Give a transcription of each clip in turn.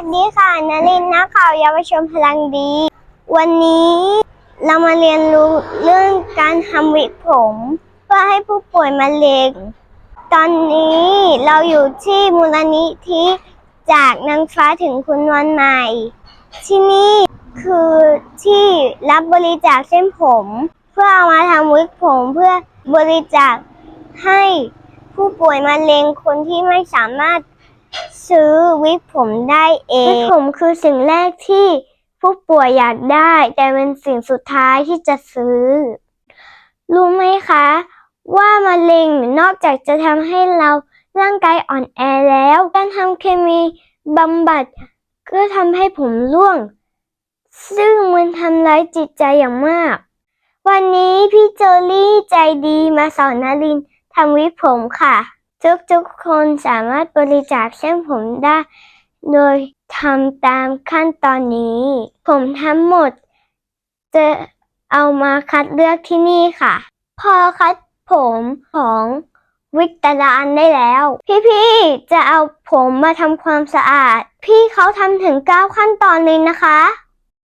สดีค่ะนลินนักข่าวเยาวชนพลังดี วันนี้เรามาเรียนรู้เรื่องการทำวิกผม เพื่อให้ผู้ป่วยมะเร็ง ตอนนี้เราอยู่ที่มูลนิธิจากนางฟ้าถึงคุณวันใหม่ ที่นี่คือที่รับบริจาคเส้นผม เพื่อเอามาทำวิกผมเพื่อบริจาคให้ผู้ป่วยมะเร็งคนที่ไม่สามารถ ซื้อวิกผมได้เอง วิกผมคือสิ่งแรกที่ผู้ป่วยอยากได้ แต่เป็นสิ่งสุดท้ายที่จะซื้อ รู้ไหมคะ ว่ามะเร็งนอกจากจะทำให้เราร่างกายอ่อนแอแล้ว การทำเคมีบำบัดก็ทำให้ผมร่วง ซึ่งมันทำร้ายจิตใจอย่างมาก วันนี้พี่โจลี่ใจดีมาสอนนารินทำวิกผมค่ะ ทุกๆ คนสามารถบริจาคเส้นผมได้ โดยทำตามขั้นตอนนี้ ผมทั้งหมด จะเอามาคัดเลือกที่นี่ค่ะ พอคัดผมของวิกแต่ละอันได้แล้ว พี่ๆ จะเอาผมมาทำความสะอาด พี่เขาทำถึง 9 ขั้นตอนเลยนะคะ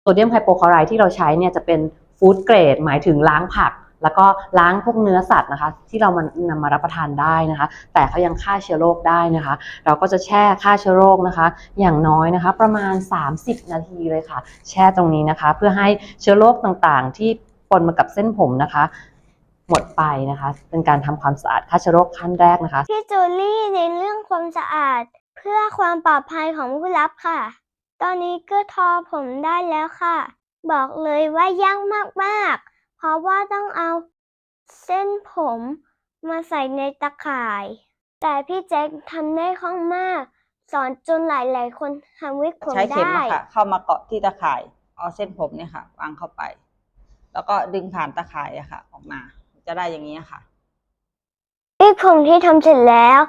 โซเดียมไฮโปคลอไรด์ที่เราใช้เนี่ยจะเป็นฟู้ดเกรดหมายถึงล้างผัก แล้วก็ล้างพวกเนื้อสัตว์นะคะ ที่เรามันนำมารับประทานได้นะคะ แต่เขายังฆ่าเชื้อโรคได้นะคะ เราก็จะแช่ฆ่าเชื้อโรคนะคะ อย่างน้อยนะคะ ประมาณ 30 นาทีเลยค่ะ แช่ตรงนี้นะคะ เพื่อให้เชื้อโรคต่างๆ ที่ปนมากับเส้นผมนะคะหมดไปนะคะ เป็นการทำความสะอาดฆ่าเชื้อโรคขั้นแรกนะคะพี่จูลี่ในเรื่องความสะอาด เพื่อความปลอดภัยของผู้รับค่ะ ตอนนี้ก็ทอผมได้แล้วค่ะ บอกเลยว่ายากมากๆ ราะว่าต้องเอาเส้นผมมาใส่ในตะข่าย แต่พี่แจ็คทำได้คล่องมาก สอนจนหลายๆ คนทำวิกผมใช้เข็มได้ อะค่ะ เข้ามาเกาะที่ตะข่าย เอาเส้นผมเนี่ยค่ะ วางเข้าไป แล้วก็ดึงผ่านตะข่ายอะค่ะ ออกมา จะได้อย่างนี้ยค่ะ วิกผมที่ทำเสร็จแล้ว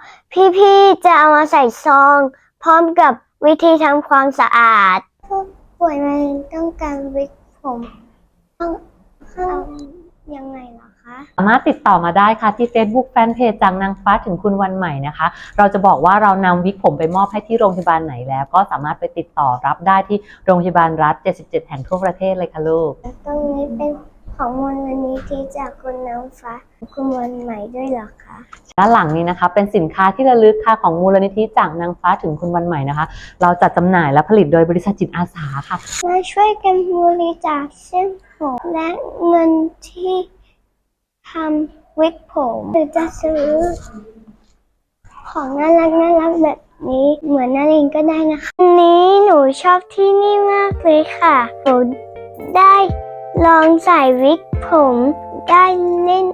พี่ๆ จะเอามาใส่ซอง พร้อมกับวิธีทำความสะอาด ผู้ป่วยมะเร็งต้องการวิกผม ต้อง เข้ายังไงเหรอคะ สามารถติดต่อมาได้ค่ะที่ Facebook Fanpage จากนางฟ้าถึงคุณวันใหม่นะคะ เราจะบอกว่าเรานำวิกผมไปมอบให้ที่โรงพยาบาลไหนแล้ว ก็สามารถไปติดต่อรับได้ที่โรงพยาบาลรัฐ 77 แห่งทั่วประเทศเลยค่ะลูก ตรงนี้เป็นของมูลนิธิจากคุณน้ำฟ้าคุณวันใหม่ด้วยเหรอคะ ด้านหลังนี้นะคะเป็นสินค้าที่ระลึกค่ะของมูลนิธิจากนางฟ้าถึงคุณวันใหม่นะคะ เราจัดจำหน่ายและผลิตโดยบริษัทจิตอาสาค่ะ มาช่วยกันบริจาคเส้น ผมและเงินที่ทำวิกผมหรือจะซื้อ ของน่ารักน่ารักแบบนี้เหมือนนารินก็ได้นะคะวันนี้หนูชอบที่นี่มากเลยค่ะหนูได้ลองใส่วิกผม ได้เล่น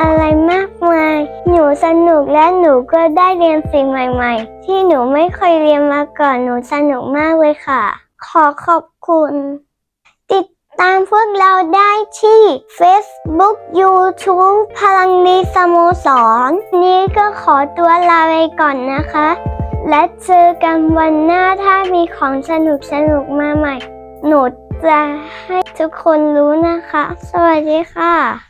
อะไรมากมาย หนูสนุกและหนูก็ได้เรียนสิ่งใหม่ๆ ที่หนูไม่เคยเรียนมาก่อน หนูสนุกมากเลยค่ะ ขอขอบคุณ ตามพวกเราได้ที่ Facebook YouTube พลังดีสโมสร นี้ก็ขอตัวลาไปก่อนนะคะ และเจอกันวันหน้าถ้ามีของสนุกสนุกมาใหม่ หนูจะให้ทุกคนรู้นะคะ สวัสดีค่ะ